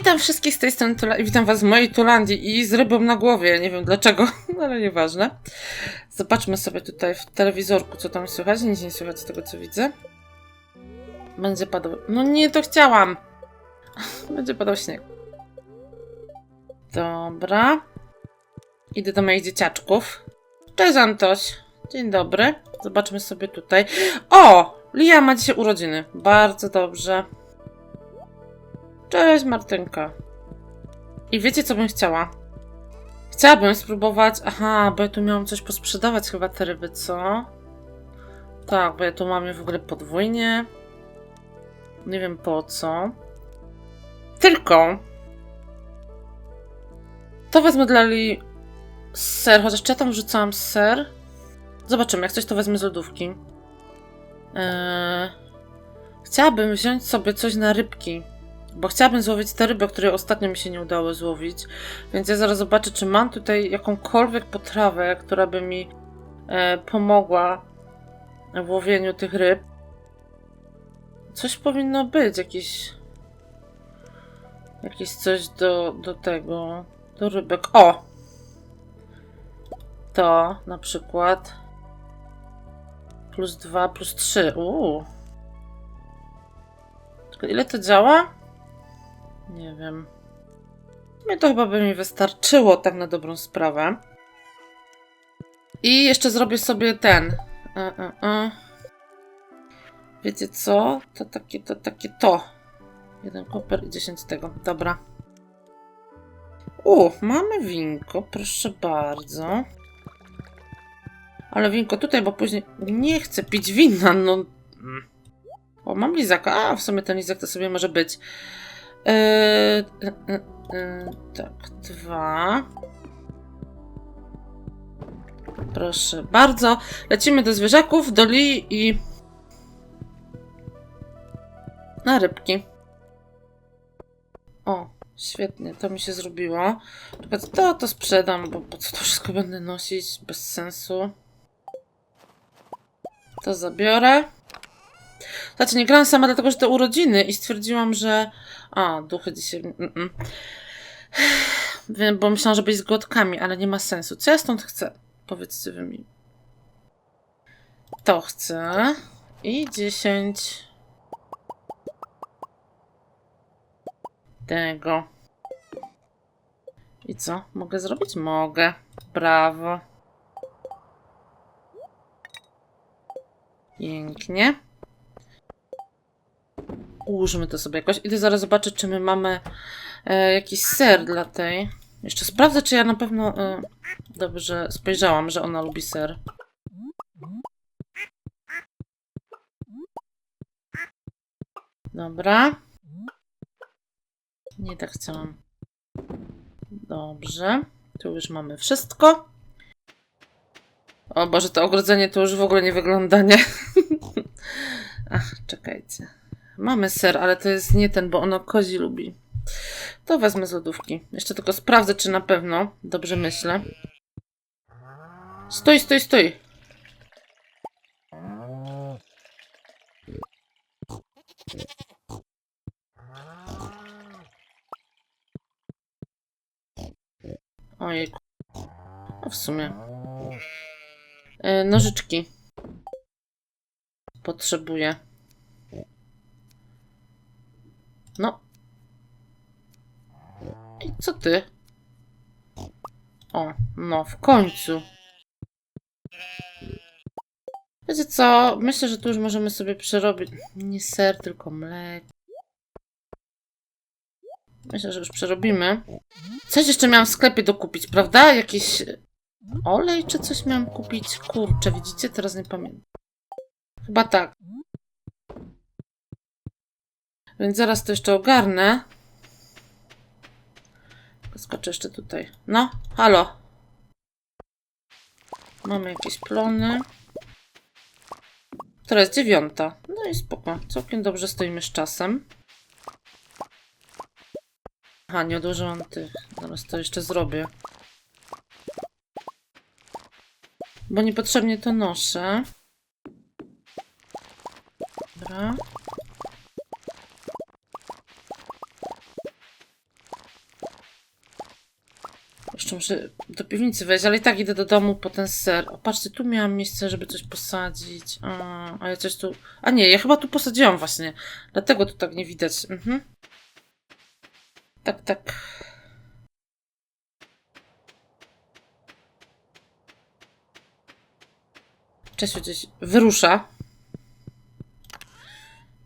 Witam wszystkich z tej strony witam was w mojej Tulandii i z rybą na głowie. Nie wiem dlaczego, ale nieważne. Zobaczmy sobie tutaj w telewizorku, co tam słychać. Nic nie słychać z tego, co widzę. Będzie padał... No nie, to chciałam! Będzie padał śnieg. Dobra. Idę do moich dzieciaczków. Cześć Antoś. Dzień dobry. Zobaczmy sobie tutaj. O! Lia ma dzisiaj urodziny. Bardzo dobrze. Cześć Martynka. I wiecie co bym chciała? Chciałabym spróbować... Aha, bo ja tu miałam coś posprzedawać chyba te ryby, co? Tak, bo ja tu mam je w ogóle podwójnie. Nie wiem po co. Tylko... To wezmę dla Li ser, chociaż ja tam wrzucałam ser? Zobaczymy, jak coś to wezmę z lodówki. Eee... Chciałabym wziąć sobie coś na rybki. Bo chciałabym złowić te ryby, które ostatnio mi się nie udało złowić. Więc ja zaraz zobaczę, czy mam tutaj jakąkolwiek potrawę, która by mi e, pomogła w łowieniu tych ryb. Coś powinno być, jakieś. Jakieś coś do, do tego. Do rybek. O! To na przykład. Plus dwa, plus trzy. Uuu. Tylko ile to działa? Nie wiem. Mnie to chyba by mi wystarczyło, tak na dobrą sprawę. I jeszcze zrobię sobie ten. E, e, e. Wiecie co? To takie, to takie to. Jeden koper i 10 tego. Dobra. U, mamy winko, proszę bardzo. Ale winko tutaj, bo później nie chcę pić wina, no. O, mam lizaka. A, w sumie ten lizak to sobie może być. Eee, e, e, e, tak, dwa. Proszę bardzo. Lecimy do zwierzaków, do Li i na rybki. O, świetnie, to mi się zrobiło. To to sprzedam, bo po co to wszystko będę nosić? Bez sensu. To zabiorę. Znaczy, nie grałam sama dlatego, że to urodziny i stwierdziłam, że... A, duchy dzisiaj... Mm -mm. Wiem, bo myślałam, że być z gotkami, ale nie ma sensu. Co ja stąd chcę? Powiedzcie wy mi. To chcę. I 10... Tego. I co? Mogę zrobić? Mogę. Brawo. Pięknie. Ułóżmy to sobie jakoś. Idę zaraz zobaczyć, czy my mamy e, jakiś ser dla tej. Jeszcze sprawdzę, czy ja na pewno e, dobrze spojrzałam, że ona lubi ser. Dobra. Nie tak chciałam. Dobrze. Tu już mamy wszystko. O Boże, to ogrodzenie to już w ogóle nie wygląda, nie? Ach, czekajcie. Mamy ser, ale to jest nie ten, bo ono kozi lubi. To wezmę z lodówki. Jeszcze tylko sprawdzę, czy na pewno. Dobrze myślę. Stój, stój, stój. Ojej. No w sumie. E, nożyczki. Potrzebuję. No. I co ty? O, no w końcu. Wiecie co? Myślę, że tu już możemy sobie przerobić. Nie ser, tylko mleko. Myślę, że już przerobimy. Coś jeszcze miałam w sklepie dokupić, prawda? Jakiś olej czy coś miałam kupić? Kurczę, widzicie? Teraz nie pamiętam. Chyba tak. Więc zaraz to jeszcze ogarnę. Skoczę jeszcze tutaj. No, halo. Mamy jakieś plony. Teraz jest dziewiąta. No i spoko. Całkiem dobrze stoimy z czasem. Aha, nie odłożyłam tych. Zaraz to jeszcze zrobię. Bo niepotrzebnie to noszę. Dobra. Jeszcze muszę do piwnicy wejść, ale i tak idę do domu po ten ser. O, patrzcie, tu miałam miejsce, żeby coś posadzić. A, a ja coś tu... A nie, ja chyba tu posadziłam właśnie. Dlatego tu tak nie widać. Mhm. Tak, tak. Czesiu gdzieś wyrusza.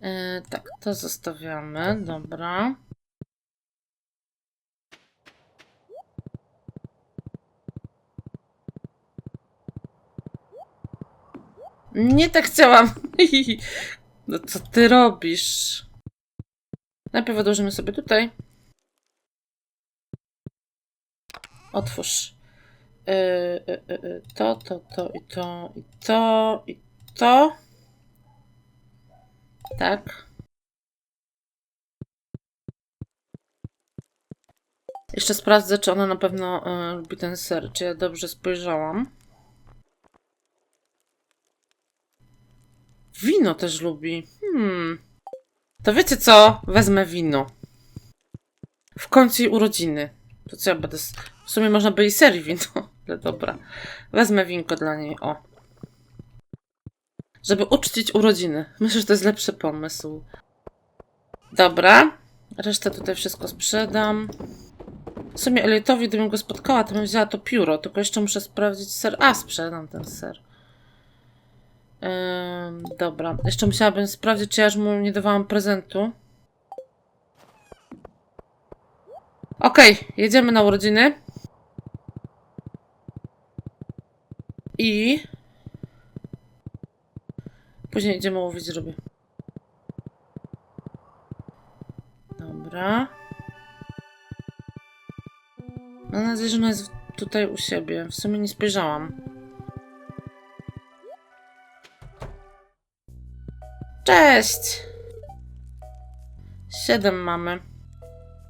Yy, tak, to zostawiamy. Dobra. Nie tak chciałam. No co ty robisz? Najpierw odłożymy sobie tutaj. Otwórz. Yy, yy, yy, to, to, to i to, i to, i to. Tak. Jeszcze sprawdzę, czy ona na pewno yy, lubi ten ser. Czy ja dobrze spojrzałam. Wino też lubi. Hmm. To wiecie co? Wezmę wino. W końcu jej urodziny. To co ja będę... W sumie można by i serii wino. Ale dobra. Wezmę winko dla niej. O. Żeby uczcić urodziny. Myślę, że to jest lepszy pomysł. Dobra. Resztę tutaj wszystko sprzedam. W sumie Eliotowi, gdybym go spotkała, to bym wzięła to pióro. Tylko jeszcze muszę sprawdzić ser. A, sprzedam ten ser. Dobra. Jeszcze musiałabym sprawdzić, czy ja już mu nie dawałam prezentu. Okej, jedziemy na urodziny. I... Później idziemy łowić ryby. Dobra. Mam nadzieję, że ona jest tutaj u siebie. W sumie nie spojrzałam. Cześć! Siedem mamy.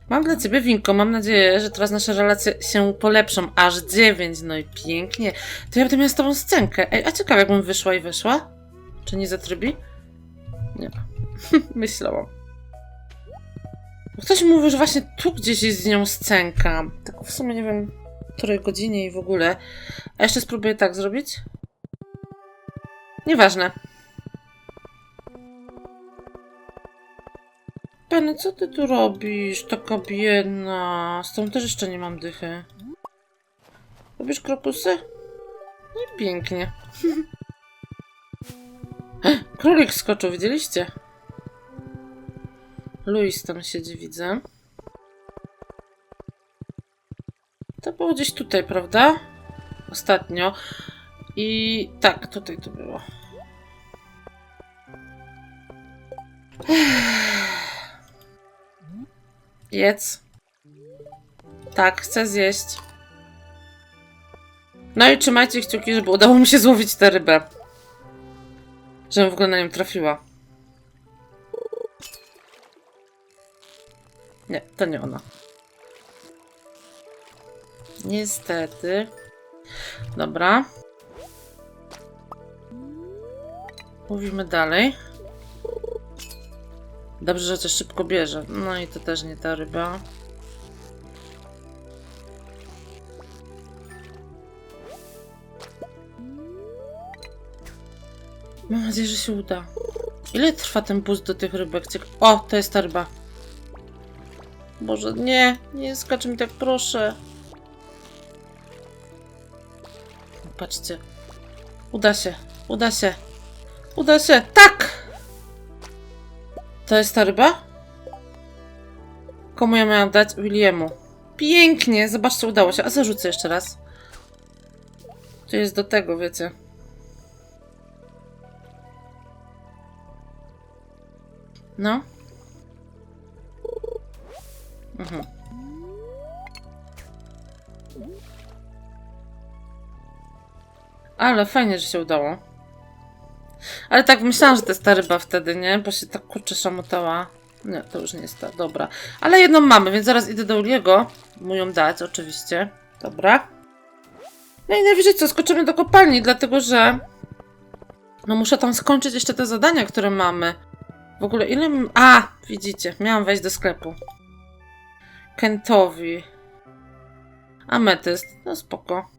Mam dla ciebie winko. Mam nadzieję, że teraz nasze relacje się polepszą. Aż dziewięć. No i pięknie. To ja będę miała z tobą scenkę. Ej, a ciekawe, jakbym wyszła i wyszła? Czy nie zatrybi? Nie. Myślałam. Ktoś mówił, że właśnie tu gdzieś jest z nią scenka. Tylko w sumie nie wiem, której godzinie i w ogóle. A jeszcze spróbuję tak zrobić? Nieważne. Penny, co ty tu robisz? Taka biedna. Z tą też jeszcze nie mam dychy. Robisz krokusy? No i pięknie. Królik skoczył, widzieliście? Louis tam siedzi, widzę. To było gdzieś tutaj, prawda? Ostatnio. I tak, tutaj to było. Jedz. Tak, chcę zjeść. No i trzymajcie kciuki, żeby udało mi się złowić tę rybę. Żebym w ogóle na nią trafiła. Nie, to nie ona. Niestety. Dobra. Mówimy dalej. Dobrze, że coś szybko bierze. No i to też nie ta ryba. Mam nadzieję, że się uda. Ile trwa ten boost do tych rybek? O, to jest ta ryba. Boże, nie, nie skacz mi tak, proszę. Patrzcie. Uda się, uda się. Uda się, tak! To jest ta ryba? Komu ja miałam dać? Williamu. Pięknie, zobaczcie, udało się. A zarzucę jeszcze raz. To jest do tego, wiecie. No. Mhm. Ale fajnie, że się udało. Ale tak myślałam, że to jest ta ryba wtedy, nie? Bo się tak kurczę szamotała. Nie, to już nie jest ta. Dobra. Ale jedną mamy, więc zaraz idę do Uliego. Mu ją dać, oczywiście. Dobra. No i najwyżej co, skoczymy do kopalni, dlatego że... No muszę tam skończyć jeszcze te zadania, które mamy. W ogóle ile... A! Widzicie, miałam wejść do sklepu. Kentowi. Ametyst. No spoko.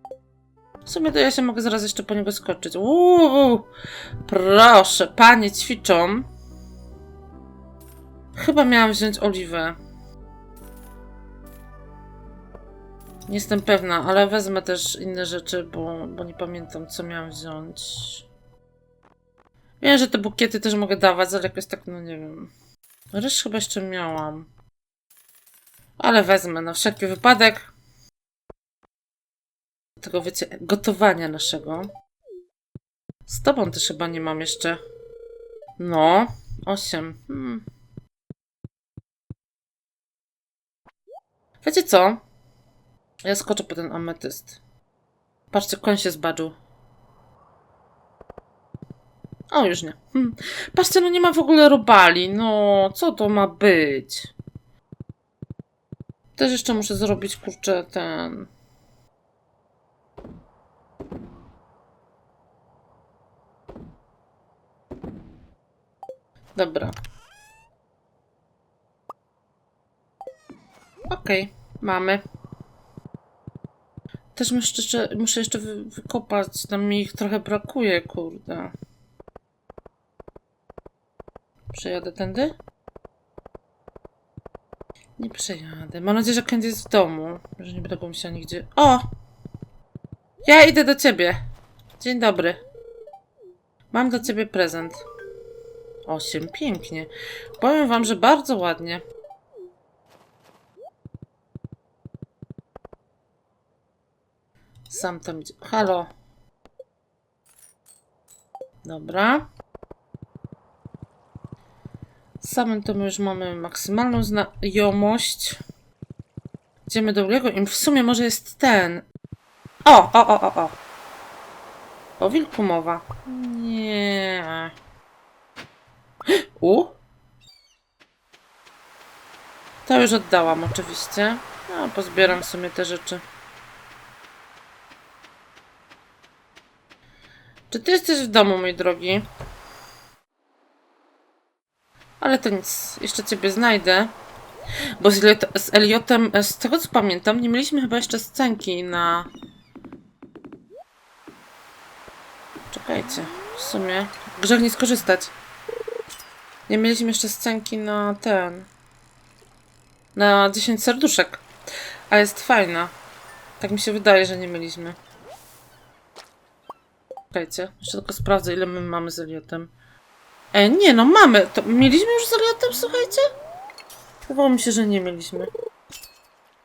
W sumie to ja się mogę zaraz jeszcze po niego skoczyć. Uuu, proszę, panie ćwiczą. Chyba miałam wziąć oliwę. Nie jestem pewna, ale wezmę też inne rzeczy, bo, bo nie pamiętam, co miałam wziąć. Wiem, że te bukiety też mogę dawać, ale jakoś tak, no nie wiem. Ryż chyba jeszcze miałam. Ale wezmę na wszelki wypadek. Tego wiecie, gotowania naszego. Z tobą też chyba nie mam jeszcze. No, osiem. Hmm. Wiecie co? Ja skoczę po ten ametyst. Patrzcie, koń się zbadżył. O, już nie. Hmm. Patrzcie, no nie ma w ogóle robali. No, co to ma być? Też jeszcze muszę zrobić, kurczę, ten... Dobra. Okej, mamy. Też muszę jeszcze, muszę jeszcze wy, wykopać, tam mi ich trochę brakuje, kurde. Przejadę tędy? Nie przejadę. Mam nadzieję, że Candy jest w domu, że nie będę musiała nigdzie... O! Ja idę do ciebie. Dzień dobry. Mam dla ciebie prezent. Osiem, pięknie. Powiem wam, że bardzo ładnie. Sam tam. Halo. Dobra. Samym to my już mamy maksymalną znajomość. Idziemy do Uliego i w sumie może jest ten. O, o, o, o, o. O wilku mowa. Nie. To już oddałam oczywiście. No, pozbieram w sumie te rzeczy. Czy ty jesteś w domu, mój drogi? Ale to nic, jeszcze ciebie znajdę. Bo z, z Eliotem, e, z tego co pamiętam, nie mieliśmy chyba jeszcze scenki na... Czekajcie, w sumie grzech nie skorzystać. Nie mieliśmy jeszcze scenki na ten... Na 10 serduszek. A jest fajna. Tak mi się wydaje, że nie mieliśmy. Czekajcie, jeszcze tylko sprawdzę, ile my mamy z Eliotem. E, nie no, mamy. To mieliśmy już z Eliotem, słuchajcie? Wydawało mi się, że nie mieliśmy.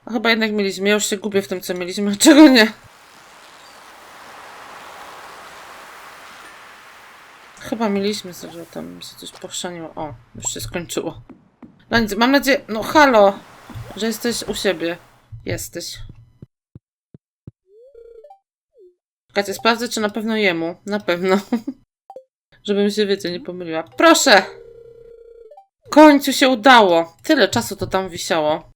A chyba jednak mieliśmy. Ja już się gubię w tym, co mieliśmy, a czego nie. Chyba mieliśmy Eliotem. Mi się coś pochrzaniło. O, już się skończyło. No nic, mam nadzieję... No halo, że jesteś u siebie. Jesteś. Czekajcie, sprawdzę, czy na pewno jemu. Na pewno. Żebym się, wiecie, nie pomyliła. Proszę! W końcu się udało. Tyle czasu to tam wisiało.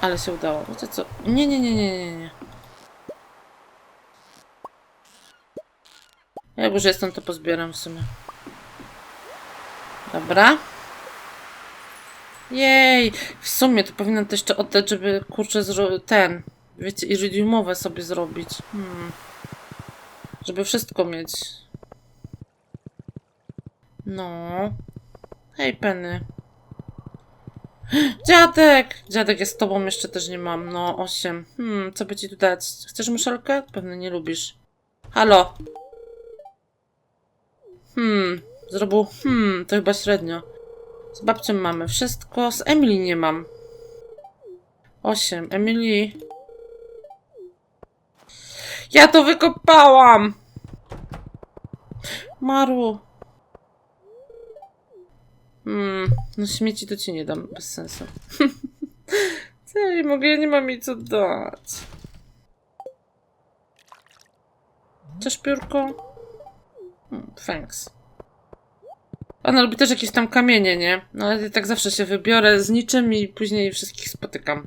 Ale się udało. Wiecie co? Nie, nie, nie, nie, nie, nie. Jak już jestem, to pozbieram w sumie. Dobra. Jej! W sumie to powinnam to jeszcze oddać, żeby kurczę ten, wiecie, iridiumowe sobie zrobić. Hmm. Żeby wszystko mieć. No. Hej, Penny. Dziadek! Dziadek jest z tobą, jeszcze też nie mam. No, osiem. Hmm, co by ci tu dać? Chcesz muszelkę? Pewnie nie lubisz. Halo? Hmm, zrobił. Hmm, to chyba średnio. Z babcią mamy wszystko. Z Emily nie mam. Osiem. Emily. Ja to wykopałam! Maru. Hmm, no śmieci to ci nie dam, bez sensu. Co ja mogę? Ja nie mam jej co dać. Chcesz piórko? Hmm, thanks. Ona lubi też jakieś tam kamienie, nie? No ale ja tak zawsze się wybiorę z niczym i później wszystkich spotykam.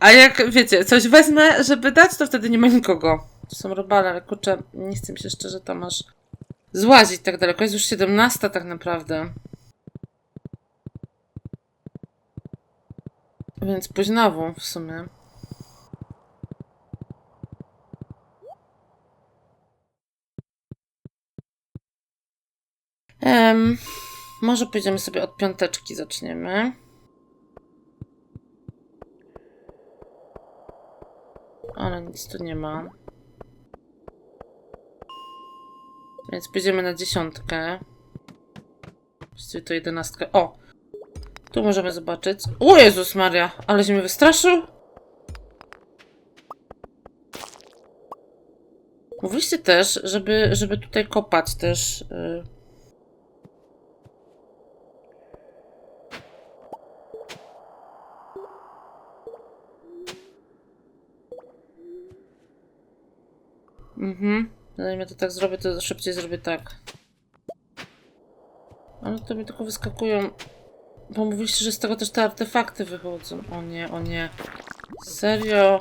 A jak, wiecie, coś wezmę, żeby dać, to wtedy nie ma nikogo. To są robale, ale kurczę, nie chcę mi się szczerze tam aż złazić tak daleko. Jest już 17 tak naprawdę. Więc późnawą w sumie. Em, może pójdziemy sobie od piąteczki, zaczniemy. Ale nic tu nie ma. Więc pójdziemy na dziesiątkę. Właściwie to jedenastkę. O! Tu możemy zobaczyć. O Jezus Maria! Ale się mnie wystraszył! Mówiliście też, żeby, żeby tutaj kopać też. y, Mhm. Zanim ja to tak zrobię, to szybciej zrobię tak. Ale to mi tylko wyskakują. Bo mówiliście, że z tego też te artefakty wychodzą. O nie, o nie. Serio?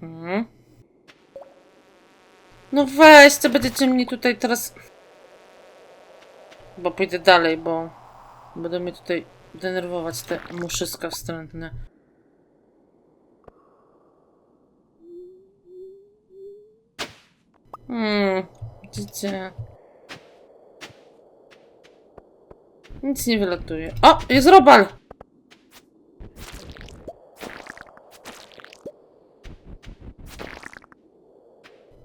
Hmm. No weźcie, będziecie mnie tutaj teraz... Bo pójdę dalej, bo... Będą mnie tutaj denerwować te muszyska wstrętne. Hmm, widzicie. Nic nie wylatuje. O, jest robal!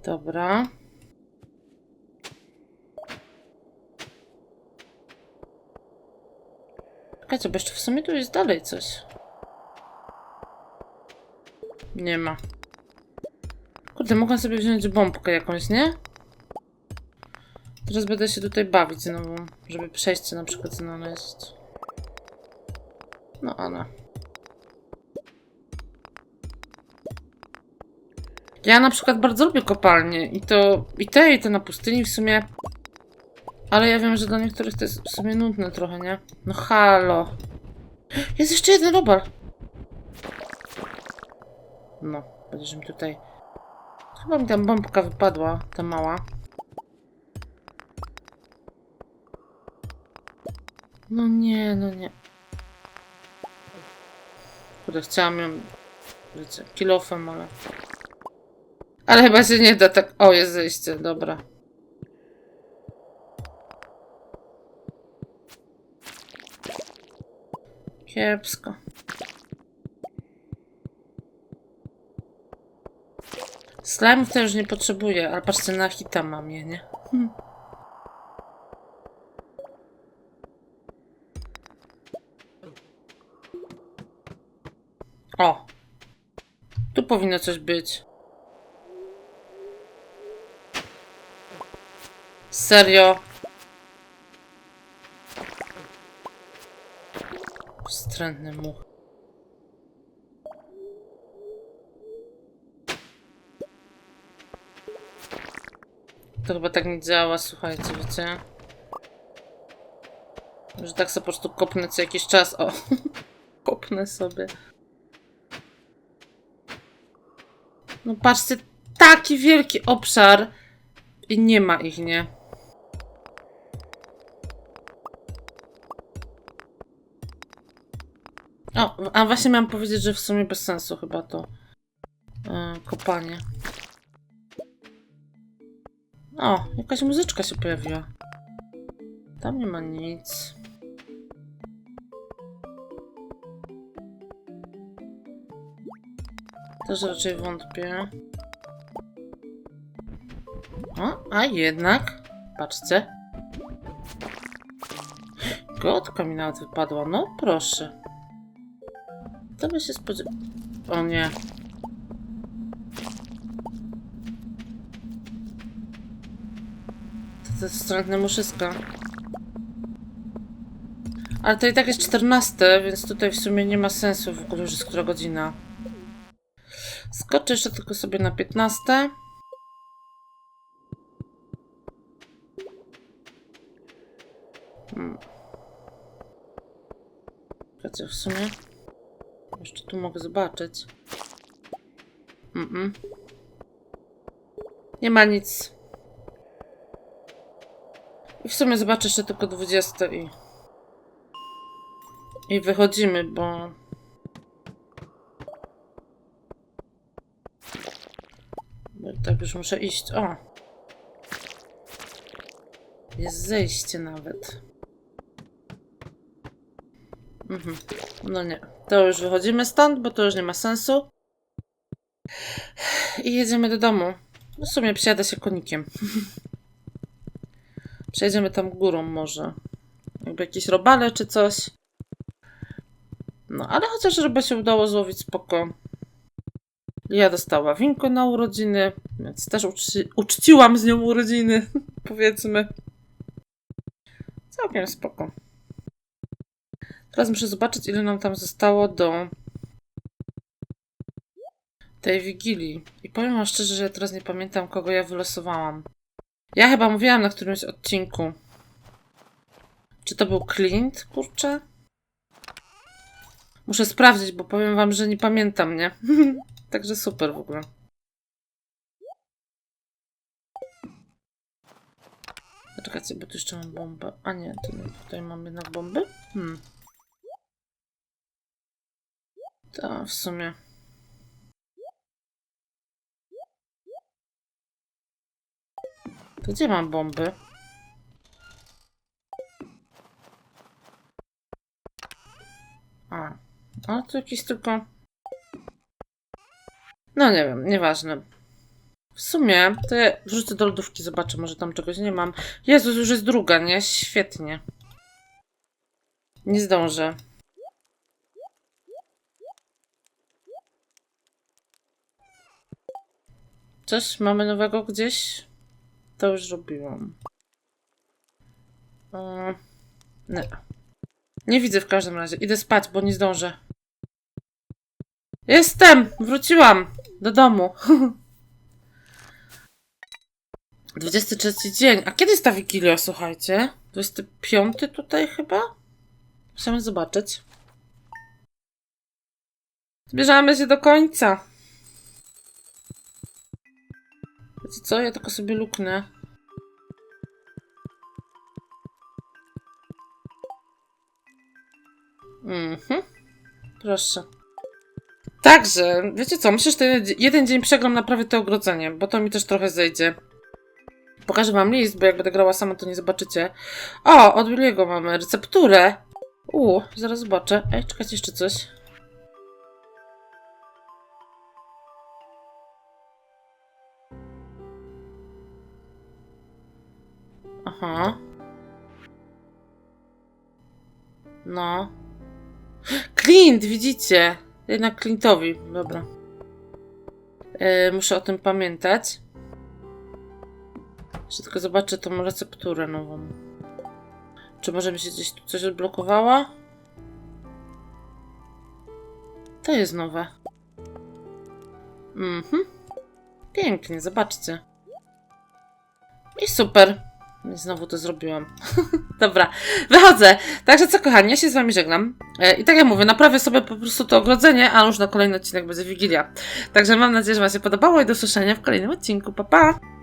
Dobra. Czekajcie, bo jeszcze w sumie tu jest dalej coś. Nie ma. Kurde, mogę sobie wziąć bombkę jakąś, nie? Teraz będę się tutaj bawić znowu, żeby przejście na przykład znaleźć. No ale. Ja na przykład bardzo lubię kopalnie i to i te i te na pustyni w sumie. Ale ja wiem, że dla niektórych to jest w sumie nudne trochę, nie? No halo. Jest jeszcze jeden robal. No, będziesz tutaj... Chyba mi tam bombka wypadła, ta mała. No nie, no nie. Kurde, chciałam ją... Wiecie, kilofem, ale... Ale chyba się nie da tak... O, jest zejście, dobra. Kiepsko. Slime'ów już nie potrzebuję, ale patrzcie, na hita mam je, nie? Hmm. O! Tu powinno coś być. Serio? Wstrętny much. To chyba tak nie działa, słuchajcie, wiecie? Że tak sobie po prostu kopnę co jakiś czas. O, kopnę sobie. No patrzcie, taki wielki obszar i nie ma ich, nie? A właśnie miałam powiedzieć, że w sumie bez sensu chyba to e, kopanie. O, jakaś muzyczka się pojawiła. Tam nie ma nic. Też raczej wątpię. O, a jednak. Patrzcie. Gotka mi nawet wypadła. No proszę. To by się spodziewał. O nie. To, jest wstrętne muszyska. Ale to i tak jest 14, więc tutaj w sumie nie ma sensu w ogóle, że jest która godzina. Skoczę jeszcze tylko sobie na 15. Hmm. Czekajcie, w sumie. Jeszcze tu mogę zobaczyć. Mm -mm. Nie ma nic. I w sumie zobaczę jeszcze tylko 20 i... I wychodzimy, bo... Bo tak już muszę iść. O! Jest zejście nawet. Mhm. No nie. To już wychodzimy stąd, bo to już nie ma sensu. I jedziemy do domu. No w sumie przyjadę się konikiem. Przejdziemy tam górą może. Jakby jakieś robale czy coś. No, ale chociaż żeby się udało złowić spoko. Ja dostała winko na urodziny, więc też uczci uczciłam z nią urodziny, powiedzmy. Całkiem spoko. Teraz muszę zobaczyć, ile nam tam zostało do tej wigilii. I powiem wam szczerze, że ja teraz nie pamiętam, kogo ja wylosowałam. Ja chyba mówiłam na którymś odcinku. Czy to był Clint, kurczę? Muszę sprawdzić, bo powiem wam, że nie pamiętam, nie? Także super w ogóle. Czekajcie, bo tu jeszcze mam bombę. A nie, tutaj mam jednak bomby? Hmm. To w sumie. To gdzie mam bomby? A, ale to jakiś tylko... No nie wiem, nieważne. W sumie to ja wrzucę do lodówki, zobaczę, może tam czegoś nie mam. Jezus, już jest druga, nie? Świetnie. Nie zdążę. Coś mamy nowego gdzieś? To już robiłam. Nie. Nie widzę w każdym razie. Idę spać, bo nie zdążę. Jestem! Wróciłam do domu. 23 dzień. A kiedy jest ta Wigilia, słuchajcie? 25 tutaj chyba? Musimy zobaczyć. Zbierzamy się do końca. Wiecie co? Ja tylko sobie luknę. Mhm. Proszę. Także, wiecie co, myślę, że ten jeden dzień przegram na prawie to ogrodzenie, bo to mi też trochę zejdzie. Pokażę wam list, bo jak będę grała sama, to nie zobaczycie. O, od Williego mamy recepturę. U, zaraz zobaczę. Ej, czekajcie jeszcze coś. Aha. No. Clint, widzicie? Jednak Clintowi, dobra. E, muszę o tym pamiętać. Jeszcze tylko zobaczę tą recepturę nową. Czy może mi się gdzieś tu coś odblokowała? To jest nowe. Mhm. Pięknie, zobaczcie. I super. Znowu to zrobiłam. Dobra, wychodzę. Także co, kochani, ja się z wami żegnam. E, I tak jak mówię, naprawię sobie po prostu to ogrodzenie, a już na kolejny odcinek będzie Wigilia. Także mam nadzieję, że wam się podobało i do usłyszenia w kolejnym odcinku. Pa, pa!